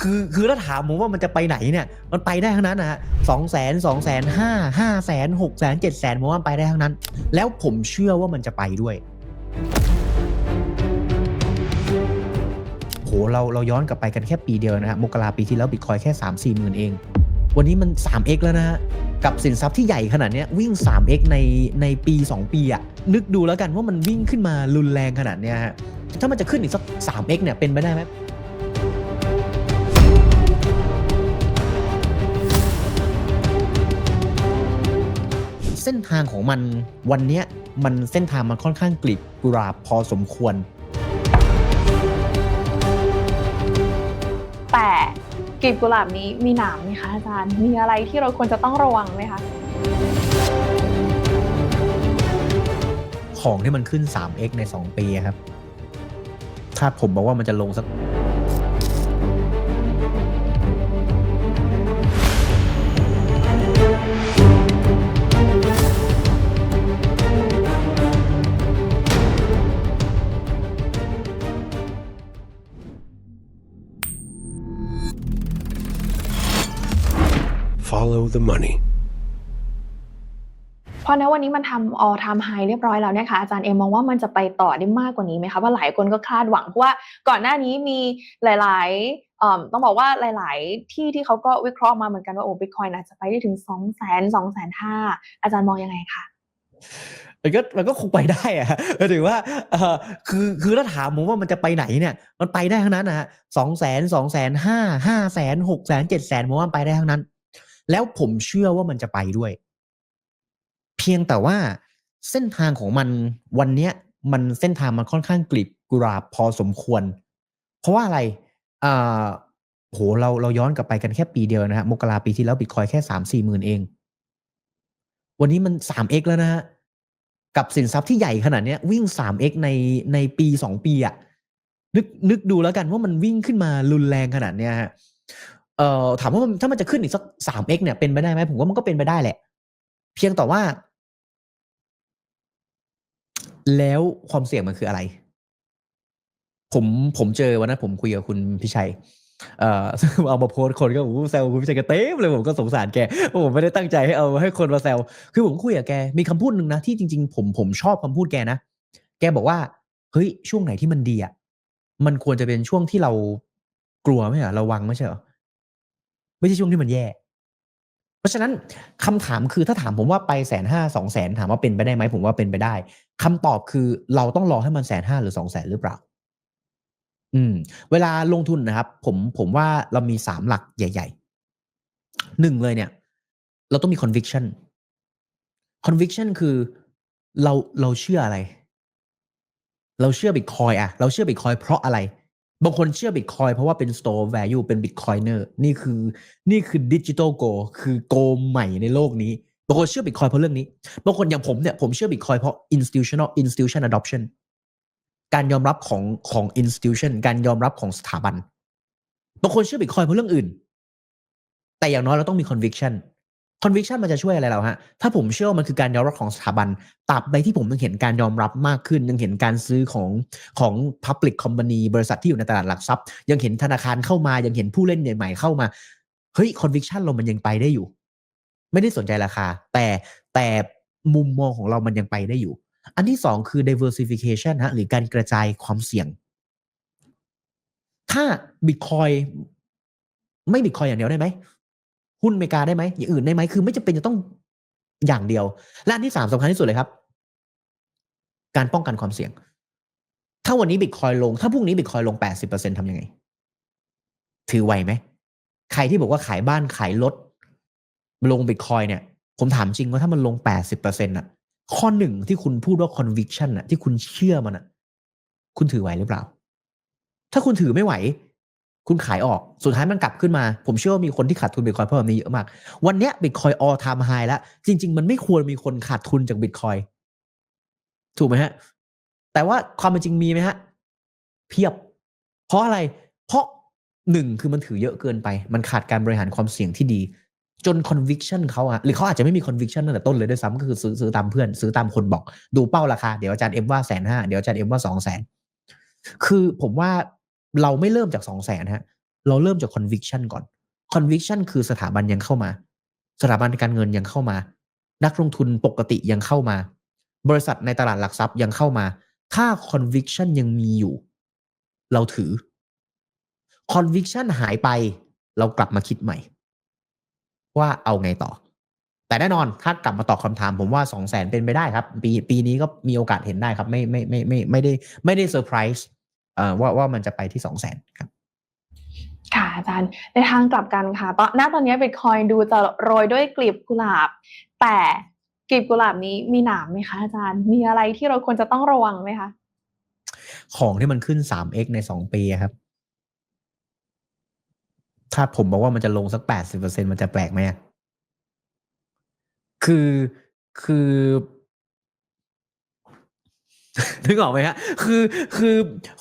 คือคือถ้าถามผมว่ามันจะไปไหนเนี่ย มันไปได้ทั้งนั้นนะฮะสองแสนสองแสนห้าห้าแสนหกแสนเจ็ดแสนผมว่าไปได้ทั้งนั้น แล้วผมเชื่อว่ามันจะไปด้วยโหเราเราย้อนกลับไปกันแค่ปีเดียวนะฮะมกราปีที่แล้วบิตคอยแค่3 4หมื่นเอง วันนี้มัน 3x แล้วนะฮะกับสินทรัพย์ที่ใหญ่ขนาดนี้วิ่ง 3x ในในปี 2 ปีอะนึกดูแล้วกันว่ามันวิ่งขึ้นมารุนแรงขนาดเนี้ยฮะถ้ามันจะขึ้นอีกสัก 3x เนี่ยเป็นไปได้ไหม ส้นทางของมันวันเนี้ยมันเส้นทางมันค่อนข้างกลีบกุราบพอสมควร แต่กลีบกุหลาบนี้มีหนามไหมคะอาจารย์ มีอะไรที่เราควรจะต้องระวังไหมคะ ของที่มันขึ้น 3x ใน 2 ปีอะครับถ้าผมบอกว่ามันจะลงสัก the money. เพราะนะวันนี้มันทำ all time high เรียบร้อยแล้วเนี่ยค่ะอาจารย์เอ็มมองว่ามันจะไปต่อได้มากกว่านี้ไหมคะว่าะหลายคนก็คาดหวังเพราะว่าก่อนหน้านี้มีหลายๆเอ่อต้องบอกว่าหลาย ๆ ที่ที่เขาก็วิเคราะห์มาเหมือนกันว่าโอ้บิตคอยน์อาจจะไปได้ถึง2 0 0 0 0 0 2 5 0 0 0อาจารย์มองยังไงคะมันก็มันก็คงไปได้อะหมายถึงว่าเออคือคือถ้าถามผมว่ามันจะไปไหนเนี่ย มันไปได้ทั้งนั้นนะฮะสองแสนสองแสนห้าห้าแสนหกแสนเจ็ดแสนผมว่ามันไปได้ทั้งนั้น แล้วผมเชื่อว่ามันจะไปด้วย เพียงแต่ว่าเส้นทางของมันวันเนี้ย มันเส้นทางมันค่อนข้างกลีบกุราบพอสมควร เพราะว่าอะไรอ่าโหเราเราย้อนกลับไปกันแค่ปีเดียวนะฮะมกราปีที่แล้วบิตคอยแค่สามสี่หมื่นเอง วันนี้มัน 3x แล้วนะฮะกับสินทรัพย์ที่ใหญ่ขนาดเนี้ย วิ่ง 3x ในในปี2ปีอะนึกนึกดูแล้วกันว่ามันวิ่งขึ้นมารุนแรงขนาดเนี้ยฮะ เอ่อถามว่าถ้ามันจะขึ้นอีกสัก 3x เนี่ยเป็นไปได้ไหมผมว่ามันก็เป็นไปได้แหละ เพียงแต่ว่า แล้วความเสี่ยงมันคืออะไร ผมผมเจอวันนั้นผมคุยกับคุณพิชัย เอ่อเอามาโพสต์คนก็โอ้แซวคุณพิชัยแกเต็มเลยผมก็สงสารแกผมไม่ได้ตั้งใจให้เอาให้คนมาแซวคือผมคุยกับแกมีคำพูดหนึ่งนะที่จริงๆผมผมชอบคำพูดแกนะแกบอกว่าเฮ้ยช่วงไหนที่มันดีอะมันควรจะเป็นช่วงที่เรากลัวไม่ใช่เหรอระวังไม่ใช่เหรอ ไม่ใช่ช่วงที่มันแย่ เพราะฉะนั้นคำถามคือถ้าถามผมว่าไปแสนห้าสองแสนถามว่าเป็นไปได้ไหมผมว่าเป็นไปได้คำตอบคือเราต้องรอให้มันแสนห้าหรือสองแสนหรือเปล่า อืม เวลาลงทุนนะครับ ผมผมว่าเรามีสามหลักใหญ่ๆหนึ่งเลยเนี่ย เราต้องมี conviction conviction คือเราเราเชื่ออะไร เราเชื่อบิตคอยอะเราเชื่อบิตคอยเพราะอะไร บางคนเชื่อบิตคอยเพราะว่าเป็น store value เป็น bitcoiner นี่คือนี่คือ digital go คือ go ใหม่ในโลกนี้บางคนเชื่อบิตคอยเพราะเรื่องนี้บางคนอย่างผมเนี่ยผมเชื่อบิตคอยเพราะ institutional institution adoption การยอมรับของของ institution การยอมรับของสถาบันบางคนเชื่อบิตคอยเพราะเรื่องอื่น แต่อย่างน้อยเราต้องมี conviction conviction มันจะช่วยอะไรเราฮะ ถ้าผมเชื่อมันคือการยอมรับของสถาบันตราบใดที่ผมยังเห็นการยอมรับมากขึ้น ยังเห็นการซื้อของของ public company บริษัทที่อยู่ในตลาดหลักทรัพย์ ยังเห็นธนาคารเข้ามา ยังเห็นผู้เล่นใหม่ๆเข้ามา เฮ้ย conviction เรามันยังไปได้อยู่ ไม่ได้สนใจราคา แต่แต่มุมมองของเรามันยังไปได้อยู่ อันที่สองคือ diversification ฮะ หรือการกระจายความเสี่ยง ถ้าบิตคอยไม่บิตคอยอย่างเดียวได้ไหม หุ้นอเมริกาได้ไหมอย่างอื่นได้ไหมคือ ไม่จำเป็นจะต้องอย่างเดียว และอันที่สามสำคัญที่สุดเลยครับ การป้องกันความเสี่ยง ถ้าวันนี้บิตคอยลง ถ้าพรุ่งนี้บิตคอยลงแปดสิบเปอร์เซ็นทำยังไง ถือไหวไหม ใครที่บอกว่าขายบ้านขายรถลงบิตคอยเนี่ย ผมถามจริงว่าถ้ามันลงแปดสิบเปอร์เซ็นต์อะข้อหนึ่งที่คุณพูดว่า conviction อะที่คุณเชื่อมันอะคุณถือไหวหรือเปล่า ถ้าคุณถือไม่ไหว คุณขายออกสุดท้ายมันกลับขึ้นมา ผมเชื่อว่ามีคนที่ขาดทุนบิตคอยเพราะแบบนี้เยอะมาก วันเนี้ยบิตคอย all time high แล้ว จริง ๆ มันไม่ควรมีคนขาดทุนจากบิตคอยถูกไหมฮะ แต่ว่าความเป็นจริงมีไหมฮะ เพียบ เพราะอะไร เพราะหนึ่งคือมันถือเยอะเกินไป มันขาดการบริหารความเสี่ยงที่ดี จน conviction เขาอะหรือเขาอาจจะไม่มี conviction ตั้งแต่ต้นเลยด้วยซ้ำก็คือซื้อซื้อตามเพื่อนซื้อตามคนบอก ดูเป้าราคา เดี๋ยวอาจารย์เอ็มว่าแสนห้าเดี๋ยวอาจารย์เอ็มว่าสองแสนคือผมว่า เราไม่เริ่มจากสองแสนฮะ เราเริ่มจาก conviction ก่อน conviction คือสถาบันยังเข้ามา สถาบันการเงินยังเข้ามา นักลงทุนปกติยังเข้ามา บริษัทในตลาดหลักทรัพย์ยังเข้ามา ถ้า conviction ยังมีอยู่ เราถือ conviction หายไปเรากลับมาคิดใหม่ ว่าเอาไงต่อ แต่แน่นอนถ้ากลับมาตอบคำถามผมว่าสองแสนเป็นไปได้ครับ ปีปีนี้ก็มีโอกาสเห็นได้ครับ ไม่ไม่ไม่ไม่ไม่ได้ไม่ได้เซอร์ไพรส์ ว่าว่ามันจะไปที่สองแสนครับค่ะอาจารย์ในทางกลับกันค่ะตอนณตอนนี้บิตคอยดูจะโรยด้วยกลีบกุหลาบ แต่กลีบกุหลาบนี้มีหนามไหมคะอาจารย์มีอะไรที่เราควรจะต้องระวังไหมคะของที่มันขึ้น 3x ใน2ปีอะครับ ถ้าผมบอกว่ามันจะลงสัก80%มันจะแปลกไหมอะคือคือ นึกออกไหมฮะ คือคือ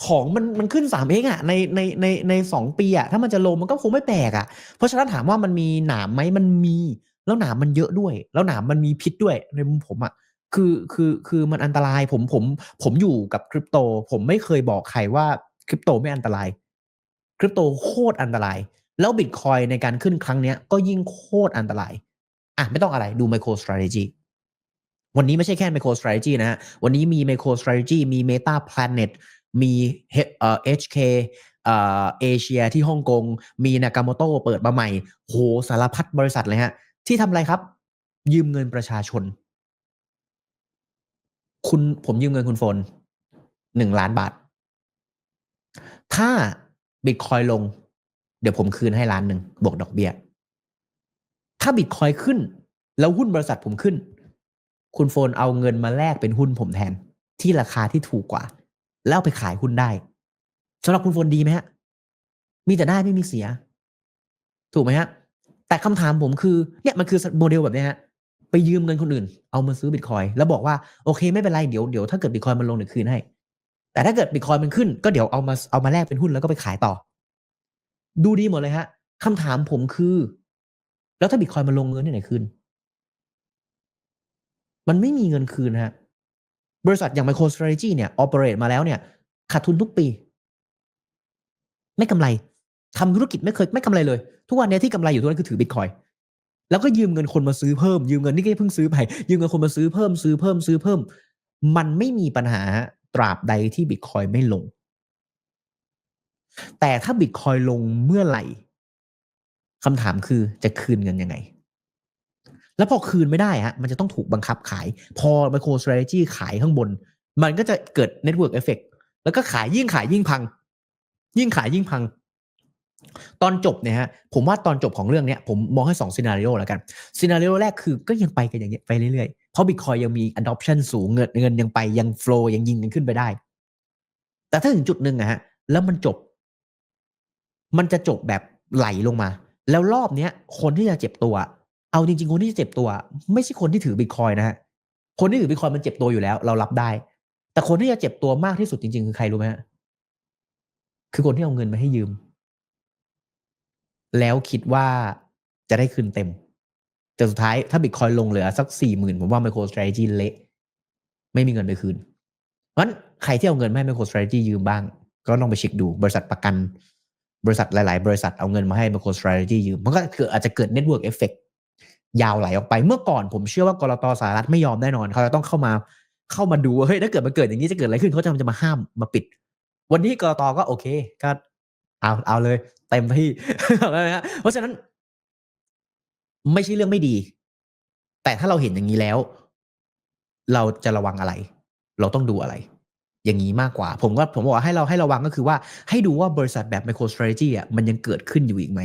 ของมันมันขึ้น 3x อะในในในใน2ปีอะถ้ามันจะลงมันก็คงไม่แปลกอะเพราะฉะนั้นถามว่ามันมีหนามไหมมันมี แล้วหนามมันเยอะด้วย แล้วหนามมันมีพิษด้วยในมุมผมอะคือคือคือมันอันตรายผมผมผมอยู่กับคริปโต ผมไม่เคยบอกใครว่าคริปโตไม่อันตรายคริปโตโคตรอันตราย แล้วบิตคอยในการขึ้นครั้งเนี้ยก็ยิ่งโคตรอันตรายอะไม่ต้องอะไรดู Micro Strategy วันนี้ไม่ใช่แค่ Micro Strategy นะฮะ วันนี้มี Micro Strategy มี Meta Planet มีเอ่อ HK เอ่อเอเชียที่ฮ่องกง มี Nakamoto เปิดมาใหม่โอ้โฮสารพัดบริษัทเลยครับที่ทำอะไรครับ ยืมเงินประชาชน คุณผมยืมเงินคุณโฟน1,000,000บาท ถ้าบิตคอยน์ลง เดี๋ยวผมคืนให้1,000,000บวกดอกเบี้ย ถ้าบิตคอยน์ขึ้น แล้วหุ้นบริษัทผมขึ้น คุณโฟนเอาเงินมาแลกเป็นหุ้นผมแทน ที่ราคาที่ถูกกว่า แล้วไปขายหุ้นได้สำหรับคุณโฟนดีไหมครับมีแต่ได้ไม่มีเสีย ถูกไหมครับแต่คำถามผมคือเนี่ยมันคือโมเดลแบบเนี้ยครับไปยืมเงินคนอื่น เอามาซื้อบิตคอยน์แล้วบอกว่าโอเคไม่เป็นไรเดี๋ยวเดี๋ยวถ้าเกิดบิตคอยน์มันลงเดี๋ยวคืนให้ แต่ถ้าเกิดบิตคอยน์มันขึ้น ก็เดี๋ยวเอามาเอามาแลกเป็นหุ้นแล้วก็ไปขายต่อ ดูดีหมดเลยครับคำถามผมคือ แล้วถ้าบิตคอยน์มันลงเงินที่ไหนคืน? มันไม่มีเงินคืนครับบริษัทอย่าง Micro Strategy เนี่ย operate มาแล้วเนี่ยขาดทุนทุกปี ไม่กำไรทำธุรกิจไม่เคยไม่กำไรเลย ทุกวันนี้ที่กำไรอยู่ทุกวันคือถือบิตคอยน์แล้วก็ยืมเงินคนมาซื้อเพิ่ม ยืมเงินนี่ก็เพิ่งซื้อไป ยืมเงินคนมาซื้อเพิ่มซื้อเพิ่มซื้อเพิ่ม มันไม่มีปัญหาตราบใดที่บิตคอยไม่ลง แต่ถ้าบิตคอยลงเมื่อไหร่คำถามคือจะคืนเงินยังไง? แล้วพอคืนไม่ได้ครับมันจะต้องถูกบังคับขาย พอ Micro Strategy ขายข้างบน มันก็จะเกิด Network Effect แล้วก็ขายยิ่งขายยิ่งพัง ยิ่งขายยิ่งพัง ตอนจบเนี่ยครับผมว่าตอนจบของเรื่องเนี้ยผมมองให้2 Scenario แล้วกัน Scenario แรกคือก็ยังไปกันอย่างเงี้ยไปเรื่อยๆ เพราะบิตคอยน์ยังมี Adoption สูงเงินเงินยังไปยังโฟลว์ยังยิงกันขึ้นไปได้ แต่ถ้าถึงจุดหนึ่งอะครับแล้วมันจบ มันจะจบแบบไหลลงมา แล้วรอบเนี้ย คนที่จะเจ็บตัว เอาจริงๆ คนที่จะเจ็บตัว ไม่ใช่คนที่ถือบิตคอยน์นะคนที่ถือบิตคอยมันเจ็บตัวอยู่แล้ว เรารับได้ แต่คนที่จะเจ็บตัวมากที่สุดจริง ๆ คือใครรู้ไหมครับ?คือคนที่เอาเงินมาให้ยืม แล้วคิดว่าจะได้คืนเต็ม แต่สุดท้ายถ้าบิตคอยลงเหลือสัก40,000ผมว่า Micro Strategy เละไม่มีเงินไปคืน เพราะงั้นใครที่เอาเงินมาให้ Micro Strategy ยืมบ้าง ก็ลองไปเช็กดูบริษัทประกัน บริษัทหลาย ๆ บริษัทเอาเงินมาให้ Micro Strategy ยืมมันก็เกิดอาจจะเกิด Network Effect ยาวไหลออกไป เมื่อก่อนผมเชื่อว่ากลตสหรัฐไม่ยอมแน่นอน เขาจะต้องเข้ามาเข้ามาดูเฮ้ยถ้าเกิดมันเกิดอย่างงี้จะเกิดอะไรขึ้นเขาจะจะมาห้ามมาปิด วันนี้กลตก็โอเคก็เอาเอาเลยเต็มที่เพราะฉะนั้น ไม่ใช่เรื่องไม่ดี แต่ถ้าเราเห็นอย่างงี้แล้ว เราจะระวังอะไร?เราต้องดูอะไร?อย่างงี้มากกว่า ผมว่าผมบอกว่าให้เราให้ระวังก็คือว่าให้ดูว่าบริษัทแบบ Micro Strategy อะมันยังเกิดขึ้นอยู่อีกไหม?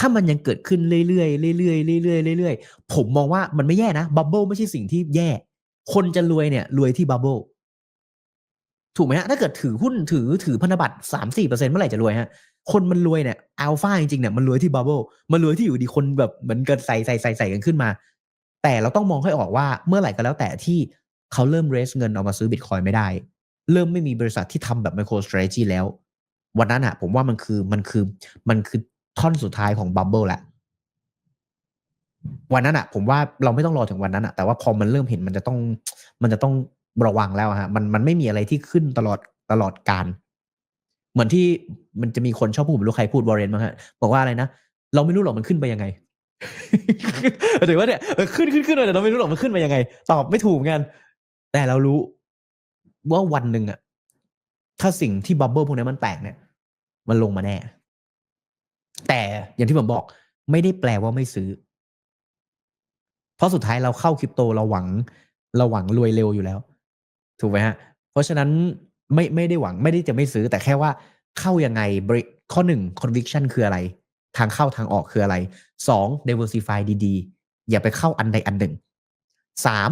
ถ้ามันยังเกิดขึ้นเรื่อยๆเรื่อยๆเรื่อยๆเรื่อยๆผมมองว่ามันไม่แย่นะบับเบิลไม่ใช่สิ่งที่แย่ คนจะรวยเนี่ย รวยที่บับเบิลถูกไหมครับ?ถ้าเกิดถือหุ้นถือถือพันธบัตร3-4%เปอร์เซ็นต์เมื่อไหร่จะรวยครับ?คนมันรวยเนี่ยอัลฟาจริงๆเนี่ยมันรวยที่บับเบิลมันรวยที่อยู่ดีคนแบบเหมือนกับใส่ๆๆๆกันขึ้นมา แต่เราต้องมองให้ออกว่าเมื่อไหร่ก็แล้วแต่ที่เขาเริ่ม raise เงินเอามาซื้อบิตคอยไม่ได้ เริ่มไม่มีบริษัทที่ทำแบบ Micro Strategy แล้ว วันนั้นน่ะผมว่ามันคือมันคือมันคือ ท่อนสุดท้ายของบับเบิลแล้ววันนั้นน่ะผมว่าเราไม่ต้องรอถึงวันนั้นน่ะแต่ว่าพอมันเริ่มเห็นมันจะต้อง มันจะต้องระวังแล้วอะมันมันไม่มีอะไรที่ขึ้นตลอดตลอดกาลเหมือนที่มันจะมีคนชอบพูดไม่รู้ใครพูดวอร์เรนมั้งฮะบอกว่าอะไรนะเราไม่รู้หรอกมันขึ้นไปยังไงถือว่าเนี่ยขึ้นขึ้นขึ้นเลยแต่เราไม่รู้หรอกมันขึ้นไปยังไง ตอบไม่ถูกเหมือนกัน แต่เรารู้ว่าวันหนึ่งอะถ้าสิ่งที่บับเบิลพวกนี้มันแตกเนี่ย มันลงมาแน่ แต่อย่างที่ผมบอกไม่ได้แปลว่าไม่ซื้อ เพราะสุดท้ายเราเข้าคริปโตเราหวังเราหวังรวยเร็วอยู่แล้ว ถูกไหมฮะ เพราะฉะนั้นไม่ไม่ได้หวังไม่ได้จะไม่ซื้อ แต่แค่ว่าเข้ายังไงข้อหนึ่ง conviction คืออะไร ทางเข้าทางออกคืออะไรสอง diversify ดีๆ อย่าไปเข้าอันใดอันหนึ่งสาม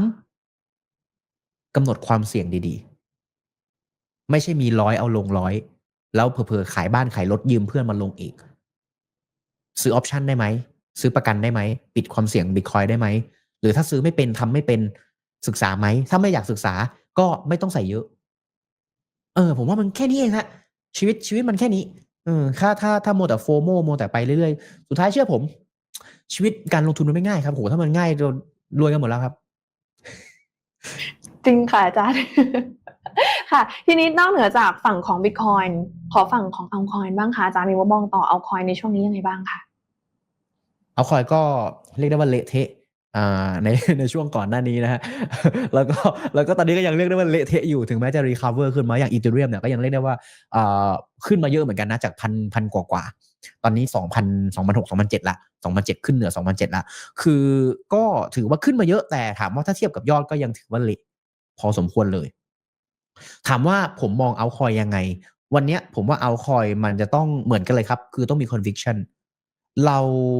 กำหนดความเสี่ยงดีๆ ไม่ใช่มีร้อยเอาลงร้อย แล้วเผลอๆขายบ้านขายรถยืมเพื่อนมาลงอีก ซื้อออปชันได้ไหม ซื้อประกันได้ไหม ปิดความเสี่ยงบิตคอยได้ไหม หรือถ้าซื้อไม่เป็นทำไม่เป็นศึกษาไหม ถ้าไม่อยากศึกษาก็ไม่ต้องใส่เยอะ เออ ผมว่ามันแค่นี้เองฮะชีวิตชีวิตมันแค่นี้เออถ้าถ้าถ้าโมแต่โฟโมโมแต่ไปเรื่อยๆ สุดท้ายเชื่อผม ชีวิตการลงทุนมันไม่ง่ายครับโหถ้ามันง่ายเรารวยกันหมดแล้วครับ จริงค่ะอาจารย์ ค่ะ ทีนี้นอกเหนือจากฝั่งของ Bitcoin ขอฝั่งของ Altcoin บ้างค่ะอาจารย์มีว่ามองต่อ Altcoin ในช่วงนี้ยังไงบ้างคะเอาคอยก็เรียกได้ว่าเละเทะในในช่วงก่อนหน้านี้นะฮะ แล้วก็แล้วก็ตอนนี้ก็ยังเรียกได้ว่าเละเทะอยู่ถึงแม้จะรีคาเวอร์ขึ้นมาอย่างอีเทเรียมเนี่ยก็ยังเรียกได้ว่าขึ้นมาเยอะเหมือนกันนะจากพันพันกว่ากว่าตอนนี้สองพันสองพันหกสองพันเจ็ดละสองพันเจ็ดขึ้นเหนือสองพันเจ็ดละคือก็ถือว่าขึ้นมาเยอะแต่ถามว่าถ้าเทียบกับยอดก็ยังถือว่าเละพอสมควรเลย ถามว่าผมมองเอาคอยยังไง วันเนี้ยผมว่าเอาคอยมันจะต้องเหมือนกันเลยครับ คือต้องมี conviction เรา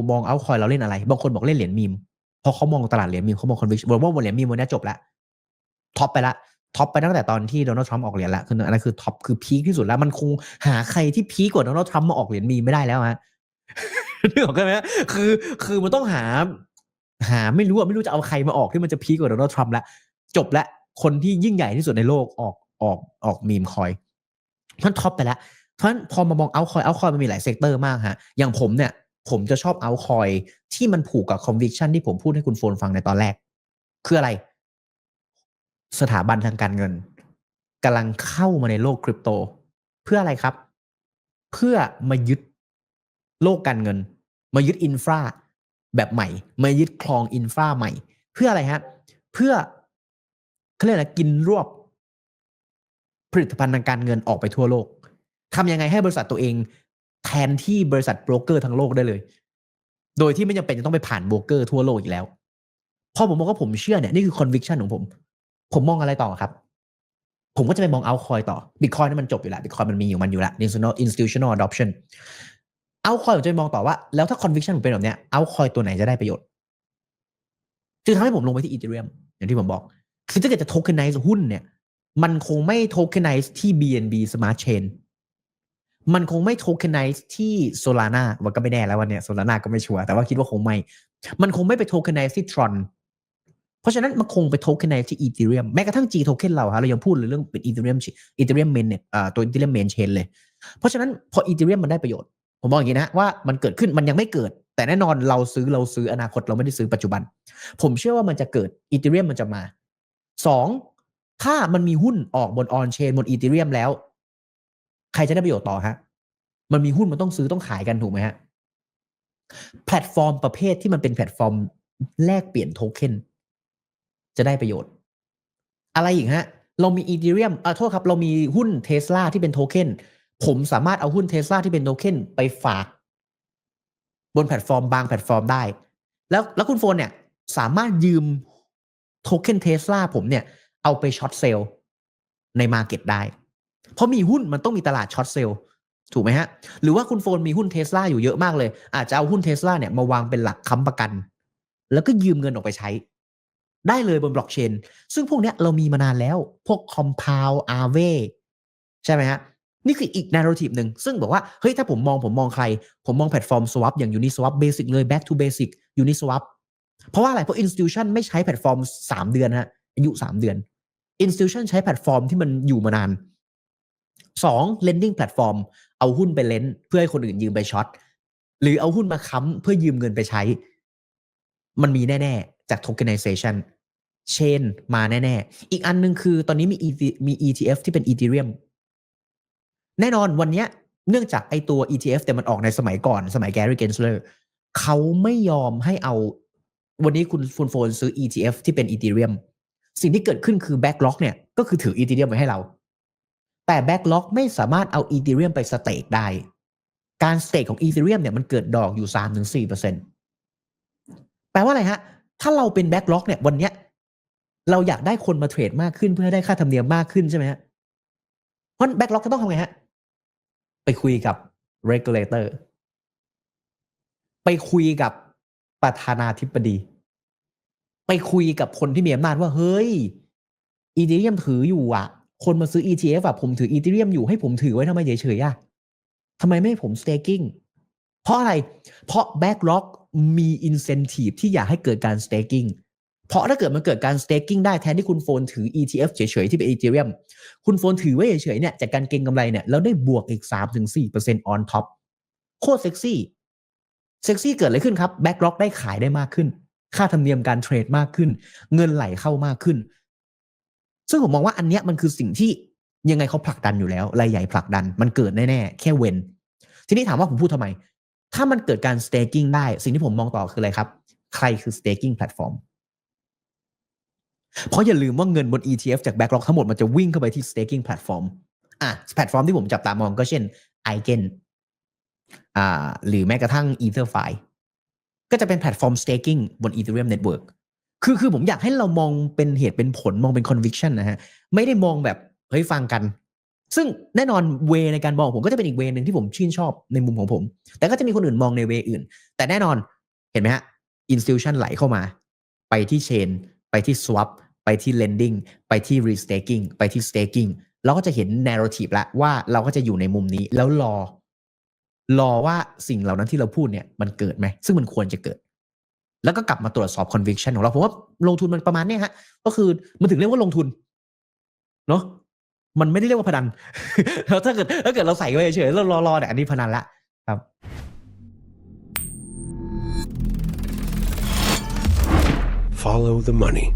มองเอาคอยเราเล่นอะไร บางคนบอกเล่นเหรียญมีมเพราะเขามองตลาดเหรียญมีมเขามอง conviction บอกว่าเหรียญมีมวันนี้จบแล้วท็อปไปละท็อปไปตั้งแต่ตอนที่โดนัลด์ทรัมป์ออกเหรียญละคืออันนั้นคือท็อปคือพีคที่สุดแล้ว มันคงหาใครที่พีคกว่าโดนัลด์ทรัมป์มาออกเหรียญมีมไม่ได้แล้วฮะนึกออกไหมฮะคือ คือมันต้องหา หาไม่รู้อะไม่รู้จะเอาใครมาออกที่มันจะพีกว่าโดนัลด์ทรัมป์แล้วจบแล้วคนที่ยิ่งใหญ่ที่สุดในโลกออก ออกออกมีมคอยมันท็อปไปแล้วเพราะฉะนั้นพอมามองเอาคอยเอาคอยมันมีหลายเซกเตอร์มากฮะอย่างผมเนี่ย ผมจะชอบเอาคอยที่มันผูกกับ conviction ที่ผมพูดให้คุณโฟนฟังในตอนแรก คืออะไร สถาบันทางการเงินกำลังเข้ามาในโลกคริปโต เพื่ออะไรครับ เพื่อมายึดโลกการเงิน มายึดอินฟราแบบใหม่ มายึดคลองอินฟราใหม่ เพื่ออะไรฮะ เพื่อเขาเรียกอะไรกินรวบ ผลิตภัณฑ์ทางการเงินออกไปทั่วโลกทำยังไงให้บริษัทตัวเองแทนที่บริษัทโบรกเกอร์ทั้งโลกได้เลย โดยที่ไม่จำเป็นจะต้องไปผ่านโบรกเกอร์ทั่วโลกอีกแล้ว พอผมบอกว่าผมเชื่อเนี่ยนี่คือ conviction ของผม ผมมองอะไรต่อครับ ผมก็จะไปมองเอาคอยต่อบิตคอยนี่มันจบอยู่แล้วบิตคอยมันมีอยู่มันอยู่แล้ว institutional adoption เอาคอยผมจะไปมองต่อว่า แล้วถ้า conviction ผมเป็นแบบเนี้ยเอาคอยตัวไหนจะได้ประโยชน์จึงทำให้ผมลงไปที่ Ethereum อย่างที่ผมบอกคือถ้าเกิดจะ tokenize หุ้นเนี่ย มันคงไม่ tokenize ที่ BNB Smart Chain มันคงไม่ tokenize ที่ Solana มันก็ไม่แน่แล้ววันเนี้ย Solana ก็ไม่ชัวร์แต่ว่าคิดว่าคงไม่ มันคงไม่ไป tokenize ที่ Tron เพราะฉะนั้นมันคงไป tokenize ที่ Ethereum แม้กระทั่ง G token เราฮะเรายังพูดเลยเรื่องเป็น Ethereum Ethereum main เนี่ยอ่าตัว Ethereum main chain เลย เพราะฉะนั้นพอ Ethereum มันได้ประโยชน์ ผมบอกอย่างนี้นะว่ามันเกิดขึ้นมันยังไม่เกิด แต่แน่นอนเราซื้อเราซื้ออนาคตเราไม่ได้ซื้อปัจจุบัน ผมเชื่อว่ามันจะเกิด Ethereum มันจะมาสอง ถ้ามันมีหุ้นออกบน on chain บน Ethereum แล้ว ใครจะได้ประโยชน์ต่อฮะ มันมีหุ้นมันต้องซื้อต้องขายกันถูกไหมฮะ แพลตฟอร์มประเภทที่มันเป็นแพลตฟอร์มแลกเปลี่ยนโทเค็นจะได้ประโยชน์ อะไรอีกฮะ เรามี Ethereum อ่าโทษครับ เรามีหุ้นเทสลาที่เป็นโทเค็นผมสามารถเอาหุ้นเทสลาที่เป็นโทเค็นไปฝาก บนแพลตฟอร์มบางแพลตฟอร์มได้ แล้วแล้วคุณโฟนเนี่ย สามารถยืมโทเค็นเทสลาผมเนี่ย เอาไปช็อตเซลล์ในมาเก็ตได้ เพราะมีหุ้นมันต้องมีตลาดช็อตเซลล์ถูกไหมฮะ หรือว่าคุณโฟนมีหุ้นเทสลาอยู่เยอะมากเลย อาจจะเอาหุ้นเทสลาเนี่ยมาวางเป็นหลักค้ำประกัน แล้วก็ยืมเงินออกไปใช้ ได้เลยบนบล็อกเชน ซึ่งพวกเนี้ยเรามีมานานแล้ว พวก Compound Aave ใช่ไหมฮะ นี่คืออีก narrative หนึ่ง ซึ่งบอกว่า เฮ้ย ถ้าผมมองผมมองใคร ผมมองแพลตฟอร์ม swap อย่าง Uniswap basic เลย back to basic Uniswap เพราะว่าอะไร เพราะ institution ไม่ใช้แพลตฟอร์ม 3 เดือนฮะ อายุ 3 เดือน institution ใช้แพลตฟอร์มที่มันอยู่มานาน 2 lending platform เอาหุ้นไปเลนเพื่อให้คนอื่นยืมไปช็อตหรือเอาหุ้นมาค้ำเพื่อยืมเงินไปใช้ มันมีแน่ ๆ จาก tokenization chain มาแน่ ๆ อีกอันหนึงคือตอนนี้มี ET มี ETF ที่เป็น Ethereum แน่นอนวันนี้เนื่องจากไอตัว ETF แต่มันออกในสมัยก่อนสมัยแกรี่เกนสเลอร์เขาไม่ยอมให้เอา วันนี้คุณฟูนโฟนซื้อ ETF ที่เป็น Ethereum สิ่งที่เกิดขึ้นคือ Backlog เนี่ยก็คือถือ Ethereum ไว้ให้เรา แต่ Backlog ไม่สามารถเอา Ethereum ไปสเต็กได้ การสเต็กของ Ethereum เนี่ยมันเกิดดอกอยู่3-4%แปลว่าอะไรฮะ ถ้าเราเป็น Backlog เนี่ยวันเนี้ยเราอยากได้คนมาเทรดมากขึ้นเพื่อให้ได้ค่าธรรมเนียมมากขึ้นใช่ไหมฮะ เพราะ Backlog ก็ต้องทำไงฮะ ไปคุยกับ regulator ไปคุยกับประธานาธิบดี ไปคุยกับคนที่มีอำนาจว่าเฮ้ยอีเทเรียมถืออยู่อะ คนมาซื้อ ETF อะผมถืออีเทเรียมอยู่ให้ผมถือไว้ทำไมเฉยๆอะทำไมไม่ให้ผม staking เพราะอะไร เพราะ backlog มี incentive ที่อยากให้เกิดการ staking เพราะถ้าเกิดมันเกิดการ staking ได้แทนที่คุณโฟนถือ ETF เฉยๆที่เป็น Ethereum คุณโฟนถือไว้เฉยๆเนี่ยจากการเก็งกำไรเนี่ยแล้วได้บวกอีก 3-4% on top โคตรเซ็กซี่ เซ็กซี่เกิดอะไรขึ้นครับ backlog ได้ขายได้มากขึ้น ค่าธรรมเนียมการเทรดมากขึ้น เงินไหลเข้ามากขึ้น ซึ่งผมมองว่าอันเนี้ยมันคือสิ่งที่ยังไงเขาผลักดันอยู่แล้วรายใหญ่ผลักดันมันเกิดแน่ๆแค่เว้นทีนี้ถามว่าผมพูดทำไม ถ้ามันเกิดการ staking ได้ สิ่งที่ผมมองต่อคืออะไรครับ ใครคือ staking platform เพราะอย่าลืมว่าเงินบน ETF จาก backlog ทั้งหมดมันจะวิ่งเข้าไปที่ staking platform อะแพลตฟอร์มที่ผมจับตามองก็เช่น Eigen อ่าหรือแม้กระทั่ง EtherFi ก็จะเป็นแพลตฟอร์ม staking บน Ethereum Network คือคือผมอยากให้เรามองเป็นเหตุเป็นผลมองเป็น conviction นะฮะ ไม่ได้มองแบบเฮ้ยฟังกัน ซึ่งแน่นอนเวในการมองผมก็จะเป็นอีกเวหนึ่งที่ผมชื่นชอบในมุมของผม แต่ก็จะมีคนอื่นมองในเวอื่น แต่แน่นอนเห็นไหมฮะ institution ไหลเข้ามา ไปที่ chain ไปที่ swap ไปที่ lending ไปที่ restaking ไปที่ staking เราก็จะเห็น narrative ล้วว่าเราก็จะอยู่ในมุมนี้แล้วรอ รอว่าสิ่งเหล่านั้นที่เราพูดเนี่ยมันเกิดไหม ซึ่งมันควรจะเกิด แล้วก็กลับมาตรวจสอบ conviction ของเราผมว่าลงทุนมันประมาณนี้ฮะ ก็คือมันถึงเรียกว่าลงทุน เนาะมันไม่ได้เรียกว่าพนันแล้วถ้าเกิดถ้าเกิดเราใส่ไว้เฉยๆแล้วรอๆเนี่ยอันนี้พนันละครับ Follow the money.